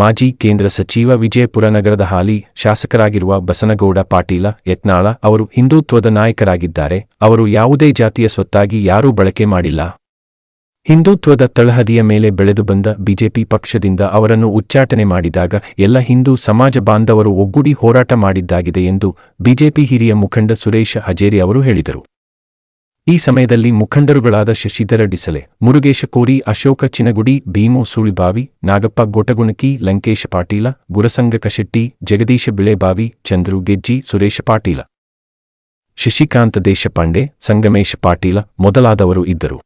ಮಾಜಿ ಕೇಂದ್ರ ಸಚಿವ ವಿಜಯಪುರ ನಗರದ ಹಾಲಿ ಶಾಸಕರಾಗಿರುವ ಬಸನಗೌಡ ಪಾಟೀಲ, ಯತ್ನಾಳ ಅವರು ಹಿಂದುತ್ವದ ನಾಯಕರಾಗಿದ್ದಾರೆ. ಅವರು ಯಾವುದೇ ಜಾತಿಯ ಸ್ವತ್ತಾಗಿ ಯಾರೂ ಬಳಕೆ ಮಾಡಿಲ್ಲ. ಹಿಂದುತ್ವದ ತಳಹದಿಯ ಮೇಲೆ ಬೆಳೆದು ಬಂದ ಬಿಜೆಪಿ ಪಕ್ಷದಿಂದ ಅವರನ್ನು ಉಚ್ಚಾಟನೆ ಮಾಡಿದಾಗ ಎಲ್ಲ ಹಿಂದೂ ಸಮಾಜ ಬಾಂಧವರು ಒಗ್ಗೂಡಿ ಹೋರಾಟ ಮಾಡಿದ್ದಾಗಿದೆ ಎಂದು ಬಿಜೆಪಿ ಹಿರಿಯ ಮುಖಂಡ ಸುರೇಶ ಹಜೇರಿ ಅವರು ಹೇಳಿದರು. ಈ ಸಮಯದಲ್ಲಿ ಮುಖಂಡರುಗಳಾದ ಶಶಿಧರ ಡಿಸಲೆ ಮುರುಗೇಶ ಕೋರಿ, ಅಶೋಕ ಚಿನಗುಡಿ, ಭೀಮೋ ಸುಳಿಬಾವಿ, ನಾಗಪ್ಪ ಗೋಟಗುಣಕಿ, ಲಂಕೇಶ ಪಾಟೀಲ, ಗುರಸಂಗ ಕಶೆಟ್ಟಿ, ಜಗದೀಶ ಬಿಳೆಬಾವಿ, ಚಂದ್ರು ಗೆಜ್ಜಿ, ಸುರೇಶ ಪಾಟೀಲ. ಶಶಿಕಾಂತ ದೇಶಪಾಂಡೆ, ಸಂಗಮೇಶ ಪಾಟೀಲ ಮೊದಲಾದವರು ಇದ್ದರು.